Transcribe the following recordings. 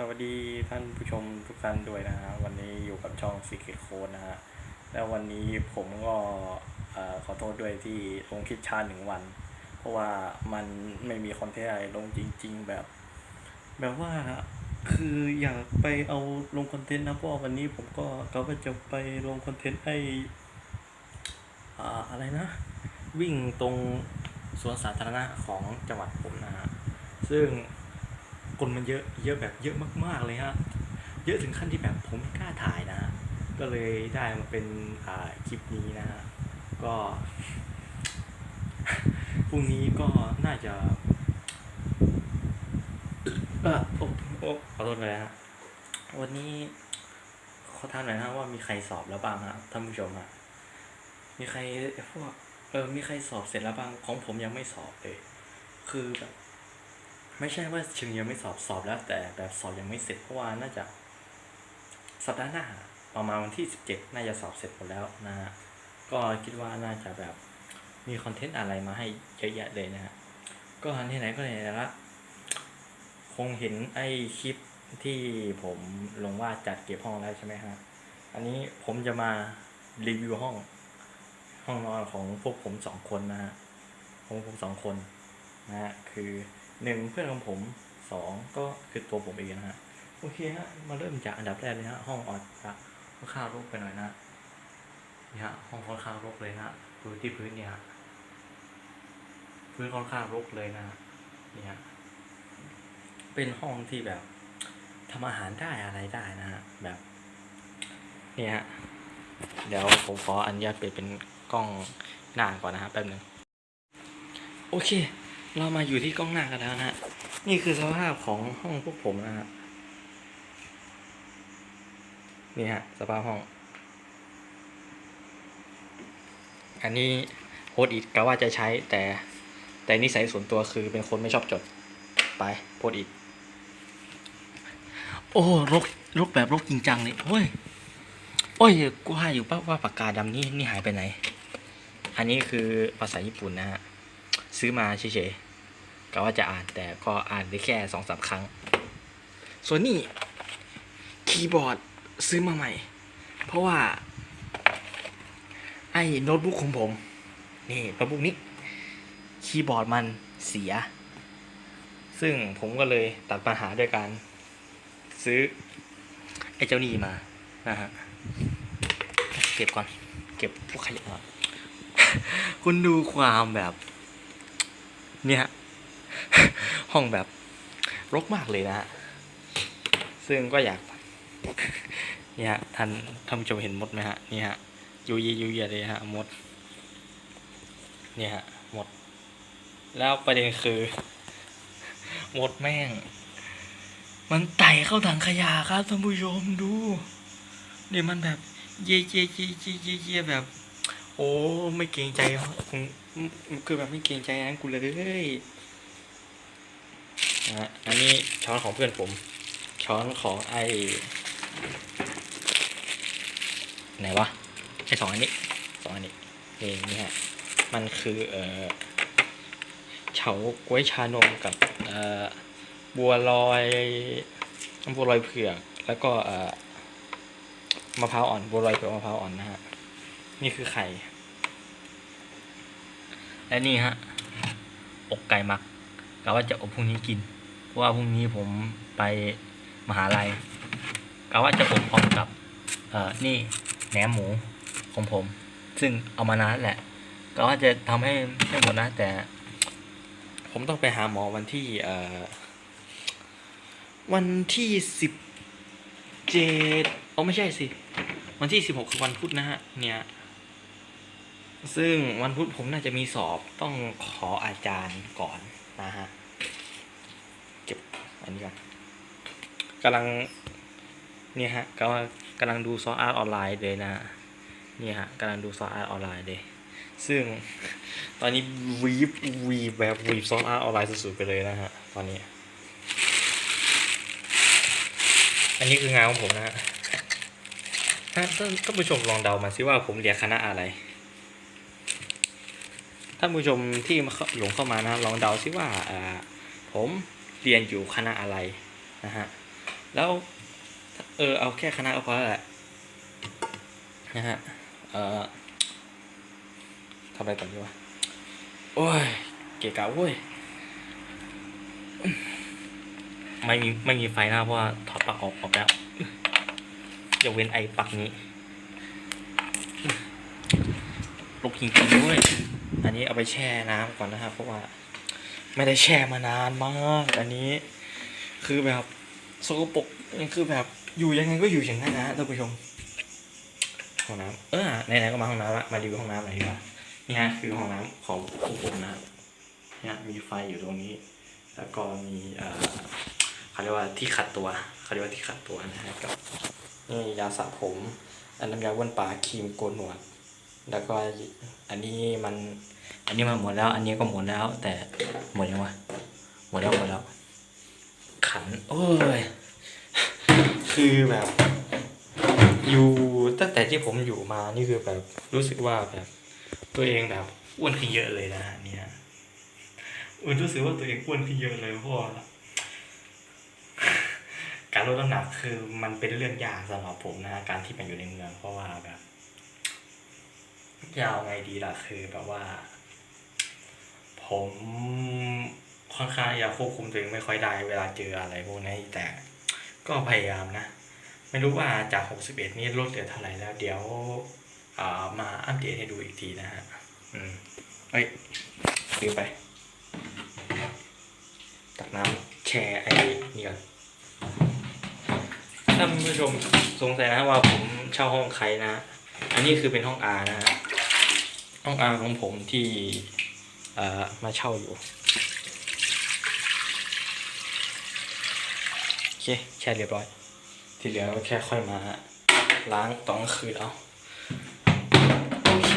สวัสดีท่านผู้ชมทุกท่านด้วยนะฮะวันนี้อยู่กับช่อง Secret Code นะฮะแล้ววันนี้ผมก็ขอโทษด้วยที่ลงคลิปช้าหนึ่งวัน เพราะว่ามันไม่มีคอนเทนต์อะไรลงจริง ๆ แบบ แบบว่าคืออยากไปเอาลงคอนเทนต์นะเพราะวันนี้ผมก็ก็ว่าจะไปลงคอนเทนต์ให้อ่าอะไรนะ วิ่งตรงสวนสาธารณะของจังหวัดผมนะฮะซึ่ง คนมันเยอะเยอะแบบเยอะมาก ๆเลยฮะเยอะถึงขั้นที่แบบผมไม่กล้าถ่ายนะฮะก็เลยได้มาเป็นคลิปนี้นะฮะก็พรุ่งนี้ก็น่าจะเออโอ้โอ้ขอโทษเลยฮะวันนี้ขอถามหน่อยนะฮะว่ามีใครสอบแล้วบ้างฮะท่านผู้ชมฮะมีใครพวกเออมีใครสอบเสร็จแล้วบ้างของผมยังไม่สอบเลย คือแบบ ไม่ใช่ว่าเชิงยังไม่สอบสอบแล้ว แต่แบบสอบยังไม่เสร็จเพราะว่าน่าจะสัปดาห์หน้าประมาณวันที่สิบเจ็ดน่าจะสอบเสร็จหมดแล้วนะฮะก็คิดว่าน่าจะแบบมีคอนเทนต์อะไรมาให้เยอะแยะเลยนะฮะก็ที่ไหนก็ไหนแล้วละคงเห็นไอ้คลิปที่ผมลงว่าจัดเก็บห้องแล้วใช่ไหมฮะอันนี้ผมจะมารีวิวห้อง ห้องนอนของพวกผมสองคนนะฮะของผมสองคนนะฮะคือ หนึ่งเพื่อนของผมสองก็คือตัวผมเองนะฮะโอเคฮะมาเริ่มจากอันดับแรกเลยฮะห้องออดจะค่อนข้างรกไปหน่อยนะนี่ฮะห้องค่อนข้างรกเลยนะดูที่พื้นเนี่ยพื้นค่อนข้างรกเลยนะนี่ฮะเป็นห้องที่แบบทำอาหารได้อะไรได้นะฮะแบบนี่ฮะเดี๋ยวผมขออนุญาตเปิดเป็นกล้องหน้าก่อนนะฮะแป๊บหนึงโอเค เรามาอยู่ที่กล้องหน้ากันแล้วนะฮะ นี่คือสภาพของห้องพวกผมนะฮะ นี่ฮะ สภาพห้อง อันนี้โฮสต์อีกกะว่าจะใช้แต่แต่นิสัยส่วนตัวคือเป็นคนไม่ชอบจด ไปโพสต์อีกโอ้รกรกแบบรกจริงจังเลยโอ้ย โอ้ย กูว่าอยู่ป่ะว่าปากกาดำนี่นี่หายไปไหน อันนี้คือภาษาญี่ปุ่นนะฮะ ซื้อมาเฉยๆก็ว่าจะอ่านแต่ก็อ่านได้แค่สองสามครั้ง ส่วนนี้คีย์บอร์ดซื้อมาใหม่ เพราะว่า ไอ้โน้ตบุ๊กของผม นี่โน้ตบุ๊กนี้ คีย์บอร์ดมันเสีย ซึ่งผมก็เลยตัดปัญหาด้วยการ ซื้อ ไอ้เจ้านี่มานะฮะเก็บก่อน เก็บพวกขยะก่อนคุณดูความแบบ เนี่ยห้องแบบรกมากเลยนะฮะ ซึ่งก็อยากเนี่ยฮะท่านท่านผู้ชมเห็นมดไหมฮะนี่ฮะยูยียูเยียเลยฮะมดเนี่ยฮะมด แล้วประเด็นคือมดแม่ง มันไต่เข้าถังขยะครับท่านผู้ชมดูนี่มันแบบ เย่เย่เย่เย่เย่เย่แบบ โอ้ไม่เกรงใจผ มคือแบบไม่เกรงใจอันกูเลยนะอันนี้ช้อนของเพื่อนผม ช้อนของไอไหนวะไอสองอันนี้สองอันนี้นี่นี่ฮะมันคือเอ่อเฉาก้วยชานมกับเอ่อบัวลอยบัวลอยเผือก แล้วก็เอ่อมะพร้าวอ่อนบัวลอยเผือกมะพร้าวอ่อนนะฮะนี่คือไข่ และนี่ฮะ อกไก่หมักกะว่าจะอบพรุ่งนี้กิน เพราะว่าพรุ่งนี้ผมไปมหาลัยกะว่าจะอบพร้อมกับ เอ่อ นี่แหนมหมูของผม ซึ่งเอามานานแหละกะว่าจะทำให้ให้หมดนะแต่ ผมต้องไปหาหมอวันที่ เอ่อ วันที่สิบเจ็ดอ๋อไม่ใช่สิ วันที่สิบหกคือวันพุธนะฮะ เนี่ย ซึ่งวันพุธผมน่าจะมีสอบต้องขออาจารย์ก่อนนะฮะ เก็บอันนี้ก่อนกำลังเนี่ยฮะก็กำลังดูซออาร์ตออนไลน์เลยนะนี่ฮะกำลังดูซออาร์ตออนไลน์เลยซึ่งตอนนี้วีบวีบแบบวีบซออาร์ตออนไลน์สุดๆไปเลยนะฮะ ตอนนี้ อันนี้คืองานของผมนะฮะท่านท่านผู้ชมลองเดามาสิว่าผมเรียนคณะอะไร ท่านผู้ชมที่หลงเข้ามานะลองเดาซิว่าผมเรียนอยู่คณะอะไรนะฮะแล้วเออเอาแค่คณะก็พอแล้วแหละนะฮะเออทำอะไรต่อดีวะโอ้ยเกะกะเว้ยไม่มีไม่มีไฟนะเพราะว่าถอดปลั๊กออกออกแล้วยกเว้นไอ้ปลั๊กนี้ลบจริงๆด้วย อันนี้เอาไปแช่น้ำก่อนนะครับ เพราะว่า ไม่ได้แช่มานานมาก อันนี้คือแบบสกปรกคือแบบอยู่ยังไงก็อยู่อย่างนั้นนะท่านผู้ชมห้องน้ำเออไหนๆก็มาห้องน้ำละมารีวิวห้องน้ำหน่อยดีกว่านี่ฮะคือห้องน้ำของพวกผมนะครับเนี่ยมีไฟอยู่ตรงนี้ แล้วก็มีเอ่อเขาเรียกว่าที่ขัดตัวเขาเรียกว่าที่ขัดตัวนะฮะกับนี่ยาสระผม อันน้ำยาบ้วนปากครีมโกนหนวด แล้วก็อันนี้มัน อันนี้มันหมดแล้ว อันนี้ก็หมดแล้ว แต่หมดยังวะหมดแล้วหมดแล้ว ขัน โอ้ย คือแบบ อยู่ตั้งแต่ที่ผมอยู่มานี่คือแบบรู้สึกว่าแบบ ตัวเองแบบอ้วนขึ้นเยอะเลยนะเนี่ยอ้วนรู้สึกว่าตัวเองอ้วนขึ้นเยอะเลยเพราะการลดน้ำหนักคือมันเป็นเรื่องยากสำหรับผมนะการที่มาอยู่ในเมืองเพราะว่าแบบ ยาวไงดีล่ะคือแบบว่า ผมค่อนข้างอยากควบคุมตัวเองไม่ค่อยได้เวลาเจออะไรพวกนี้แต่ก็พยายามนะ ไม่รู้ว่าจาก 61 นี้ลดเหลือเท่าไหร่แล้ว เดี๋ยวามาอัปเดตให้ดูอีกทีนะฮะอืมเอ้ยลืมไปตักน้ำแช่ไอ้นี่ก่อนท่านผู้ชมสงสัยนะว่าผมเช่าห้องใครนะ อันนี้คือเป็นห้องอานะฮะ ห้องอาของผมที่มาเช่าอยู่ โอเค แช่เรียบร้อย ที่เหลือก็แค่ค่อยมาล้างตอนกลางคืนเอา โอเค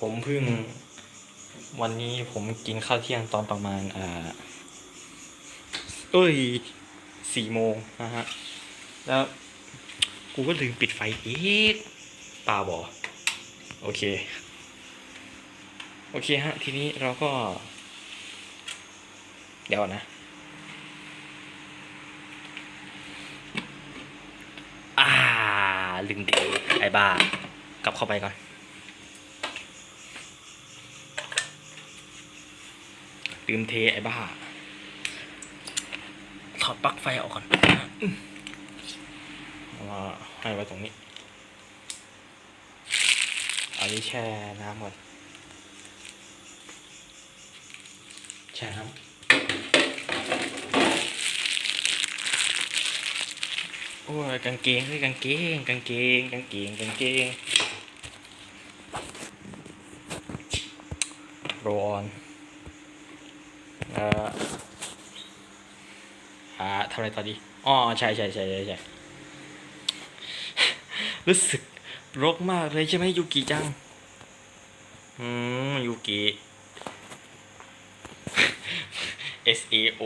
ผมเพิ่งวันนี้ผมกินข้าวเที่ยงตอนประมาณอ่าเอ้ยสี่โมงนะฮะ แล้ว กูก็ลืมปิดไฟอีกตาบอ โอเค โอเคฮะ ทีนี้เราก็ เดี๋ยวนะอ่าลืมเทไอ้บ้า กลับเข้าไปก่อน ลืมเทไอ้บ้า ถอดปลั๊กไฟออกก่อนมามาให้ไว้ตรงนี้ อันนี้แช่น้ำก่อนแช่น้ำโอ้ยกางเกงเฮ้ยกางเกงกางเกงกางเกงกางเกงรออนเอ่ออ่าทำอะไรต่อดีอ๋อใช่ใช่ใช่ใช่ใช่รู้สึก รกมากเลยใช่ไหมยูกิจัง อืมยูกิ S A O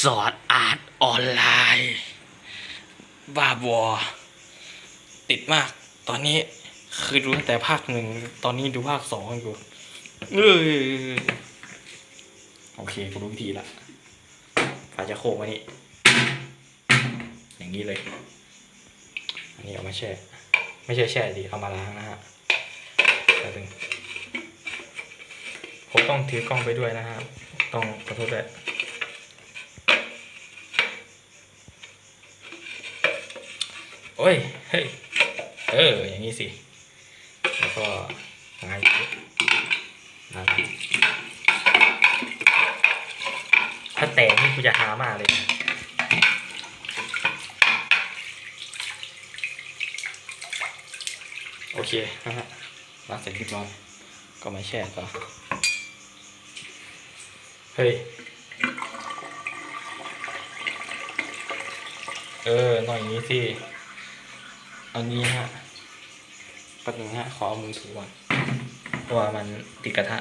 สอนอาร์ตออนไลน์บ้าบอติดมาก ตอนนี้คือดูตั้งแต่ภาคหนึ่ง ตอนนี้ดูภาคสองอยู่เอยโอเคกูรู้วิธีละฝาจะโคกไว้นี่ อย่างนี้เลย อันนี้เอามาแช่ ไม่ใช่แช่ดิเอามาล้างนะฮะแป๊บนึงผมต้องถือกล้องไปด้วยนะฮะต้องขอโทษด้วยโอ้ย เฮ้ย เออ อย่างนี้สิ แล้วก็งานงานถ้าแตกนี่กูจะหามากเลย โอ เคนะฮะล้างเสร็จเรียบร้อยก็มาแช่ต่อเฮ้ยเออหน่อยนี้สิอันนี้ฮะแป๊บนึงฮะขอเอามือถูก่อนเพราะว่ามันติดกระทะ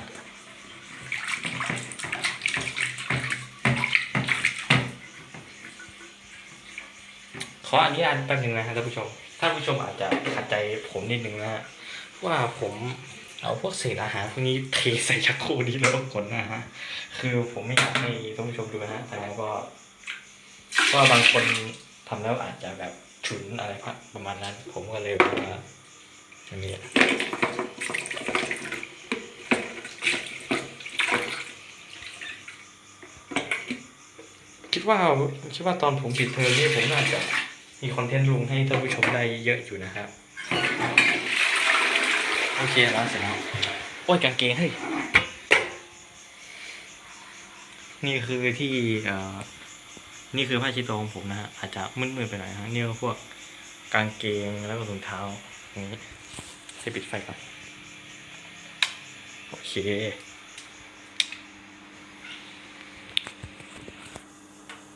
ขออนุญาตแป๊บนึงนะฮะท่านผู้ชม ท่านผู้ชมอาจจะขัดใจผมนิดนึงนะฮะว่าผมเอาพวกเศษอาหารพวกนี้เทใส่ชักโครกนี้แล้วก็กดนะฮะคือผมไม่อยากให้ท่านผู้ชมดูนะฮะแต่แล้วก็ก็บางคนทำแล้วอาจจะแบบฉุนอะไรประมาณนั้น ผมก็เลยว่าอย่างนี้คิดว่าคิดว่าตอนผมปิดเทอมนี่ผมน่าจะ มีคอนเทนต์ลงให้ท่านผู้ชมได้เยอะอยู่นะครับ โอเคแล้วเสร็จแล้วโอ้ยกางเกงเฮ้ยนี่คือที่เอ่อนี่คือผ้าชิดตัวของผมนะฮะอาจจะมืดๆไปหน่อยฮะนี่ก็พวกกางเกงแล้วก็ถุงเท้าอย่างนี้จะปิดไฟก่อนโอเค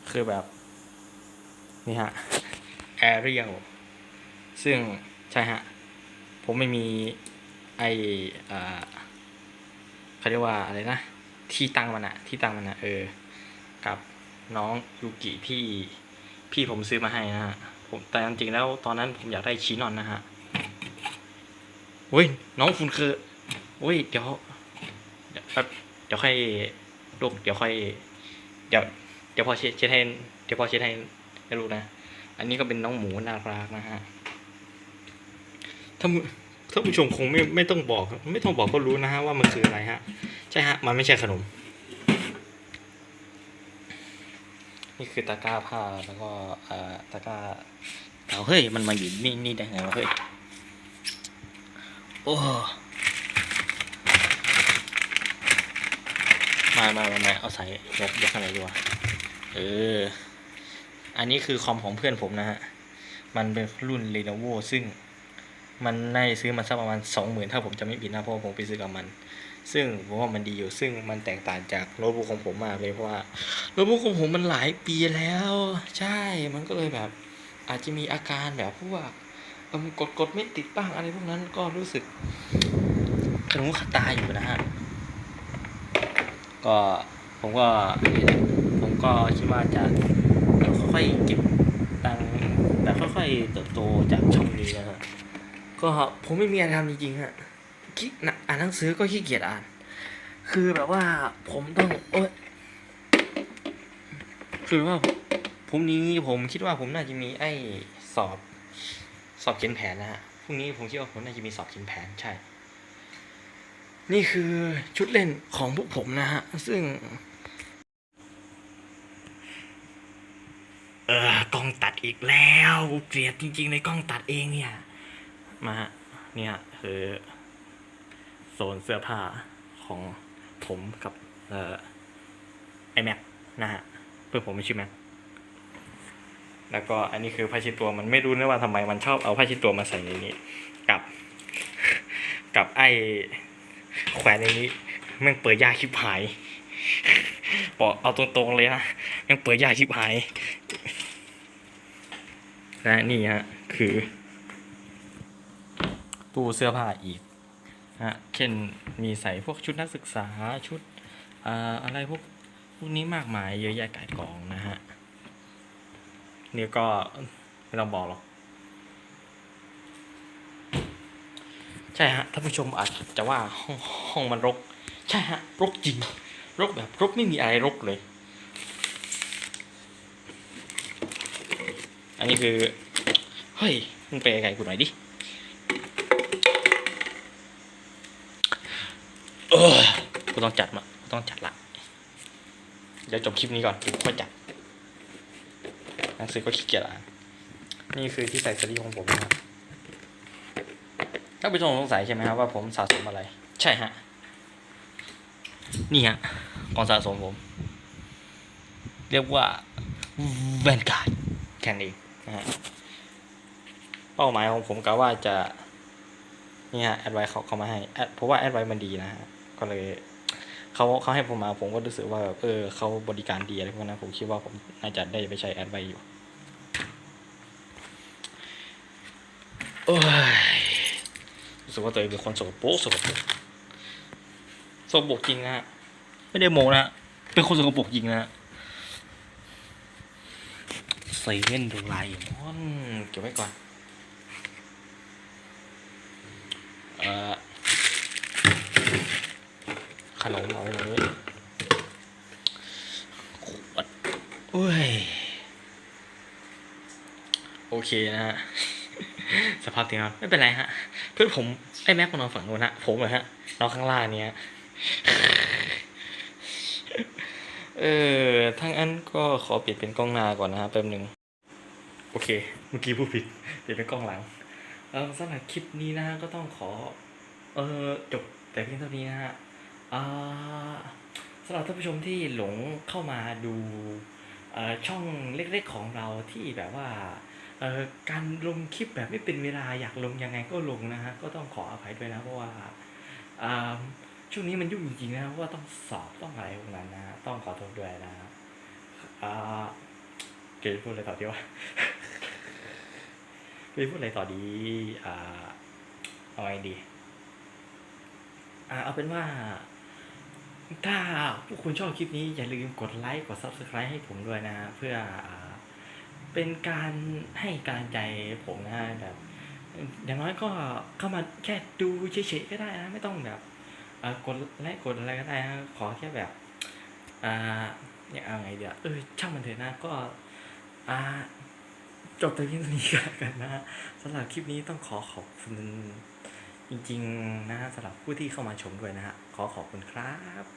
คือแบบ นี่ฮะ แอเรียลซึ่งใช่ฮะ ผมไม่มีไออเขาเรียกว่าอะไรนะ ที่ตั้งมันอะที่ตั้งมันอะเออ กับน้องยูกิที่พี่ผมซื้อมาให้นะฮะ ผมแต่จริงๆแล้วตอนนั้นผมอยากได้ชีนอนนะฮะเว้ยน้องคุณคือเว้ยเดี๋ยวเดี๋ยวค่อยลูกเดี๋ยวค่อย เดี๋ยวเดี๋ยวพอเช็ดให้เดี๋ยวพอเช็ดให้ให้ลูกนะ อันนี้ก็เป็นน้องหมูน่ารักนะฮะถ้าท่านผู้ชมคงไม่ไม่ต้องบอก ไม่ต้องบอกก็รู้นะฮะว่ามันคืออะไรฮะ ใช่ฮะ มันไม่ใช่ขนม นี่คือตะกร้าผ้าแล้วก็เอ่อตะกร้าเอาเฮ้ย มันมาอยู่นี่นี่ได้ไงวะเฮ้ย โอ้มามามามาเอาใส่ยกยกข้างไหนดีวะเออ อันนี้คือคอมของเพื่อนผมนะฮะ มันเป็นรุ่น Lenovo ซึ่งมันน่าจะซื้อมาสักประมาณสองหมื่นถ้าผมจะไม่ผิดนะเพราะผมไปซื้อกับมัน ซึ่งผมว่ามันดีอยู่ซึ่งมันแตกต่างจากโน้ตบุ๊กของผมมากเลยเพราะว่าโน้ตบุ๊กของผมมันหลายปีแล้ว ใช่มันก็เลยแบบ อาจจะมีอาการแบบพวกเอิ่มกดกดไม่ติดบ้างอะไรพวกนั้นก็รู้สึกขนุขตาอยู่นะฮะก็ผมก็ผมก็คิดว่าจะ ค่อยๆเก็บตังค์แบบค่อยๆเติบโตจากช่องนี้นะฮะก็ผมไม่มีอะไรทำจริงๆฮะขี้อ่านหนังสือก็ขี้เกียจอ่าน คือแบบว่าผมต้องโอ๊ยคือว่าพรุ่งนี้ผมคิดว่าผมน่าจะมีไอ้สอบสอบเขียนแผนนะฮะพรุ่งนี้ผมคิดว่าผมน่าจะมีสอบเขียนแผนใช่ นี่คือชุดเล่นของพวกผมนะฮะ ซึ่ง เออกล้องตัดอีกแล้วเกลียดจริง ๆ เลยกล้องตัดเองเนี่ย มาฮะเนี่ยคือโซนเสื้อผ้าของผมกับ เอ่อไอแม็กนะฮะเพื่อนผมไม่ชื่อแม็กแล้วก็อันนี้คือผ้าชิดตัวมันไม่รู้นะว่าทำไมมันชอบเอาผ้าชิดตัวมาใส่ในนี้ กับ กับไอแขวนในนี้แม่งเปิดยาชิบหายบอกเอาตรงๆเลยนะแม่งเปิดยาชิบหาย และนี่ฮะคือ ตู้เสื้อผ้าอีกนะฮะเช่นมีใส่พวกชุดนักศึกษาชุดอ่าอะไรพวกพวกนี้มากมายเยอะแยะก่ายกองนะฮะนี่ก็ไม่ต้องบอกหรอก ใช่ฮะท่านผู้ชมอาจจะว่าห้องห้องมันรก ใช่ฮะรกจริงรกแบบรกไม่มีอะไรรกเลย อันนี้คือ เฮ้ยมึงไปไกลกูหน่อยดิเออกูต้องจัดมากูต้องจัดละ เดี๋ยวจบคลิปนี้ก่อนกูค่อยจัดหนังสือก็ขี้เกียจอ่านนี่คือที่ใส่สลีของผมนะครับถ้าผู้ชมสงสัยใช่ไหมครับว่าผมสะสมอะไร ใช่ฮะ นี่ฮะกองสะสมผม เรียกว่าแวนการ์ดแค่นี้ นเองนะฮะเป้าหมายของผมก็ว่าจะนี่ฮะแอดไว้เขาเขามาให้แอดเพราะว่าแอดไว้มันดีนะฮะก็เลยเขาเขาให้ผมมาผมก็รู้สึกว่าแบบเออเขาบริการดีอะไรพวกนั้นผมคิดว่าผมน่าจะได้ไปใช้แอดไว้อยู่โอ้ยรู้สึกว่าตัวเองเป็นคนสกปรกสกปรกสกปรกจริงนะฮะไม่ได้โมนะฮะเป็นคนสกปรกจริงนะฮะ เว่นดูไลมอนเก็บไว้ก่อน เอ่อ ขนมเอาไว้เลยขวดโอ้ย โอเคนะฮะ สภาพเตียงนอนไม่เป็นไรฮะ เพื่อนผม ไอ้แม็กมันนอนฝั่งโน้นฮะ ผมเหรอฮะ นอนข้างล่างเนี้ยเออทั้งอันก็ขอเปลี่ยนเป็นกล้องหน้าก่อนนะฮะแป๊บหนึ่ง อเค เมื่อกี้พูดผิดเปลี่ยนเป็นกล้องหลัง เออสำหรับคลิปนี้นะก็ต้องขอ เออจบแต่เพียงเท่านี้นะฮะอ่าสำหรับท่านผู้ชมที่หลงเข้ามาดูเอ่อช่องเล็กๆของเราที่แบบว่าเอ่อการลงคลิปแบบไม่เป็นเวลาอยากลงยังไงก็ลงนะฮะก็ต้องขออภัยด้วยนะเพราะว่าอ่าช่วงนี้มันยุ่งจริงๆนะเพราะว่าต้องสอบต้องอะไรพวกนั้นนะต้องขอโทษด้วยนะอ่าเกรดพูดอะไรต่อดีวะ เกรดพูดอะไรต่อดี อ่า เอาไงดี อ่า เอาเป็นว่า ถ้าพวกคุณชอบคลิปนี้ อย่าลืมกดไลค์ กด Subscribe ให้ผมด้วยนะ เพื่ออเป็นการให้กำลังใจผมนะแบบอย่างน้อยก็เข้ามาแค่ดูเฉยๆก็ได้นะ ไม่ต้องแบบกดไลค์กดอะไรก็ได้นะขอแค่แบบอ่าเนี่ยเอาไงเดี๋ยวเออช่างมันเถอะนะก็อ่า จบแต่เพียงเท่านี้กันนะสำหรับคลิปนี้ต้องขอขอบคุณจริงๆนะฮะสำหรับผู้ที่เข้ามาชมด้วยนะฮะขอขอบคุณครับ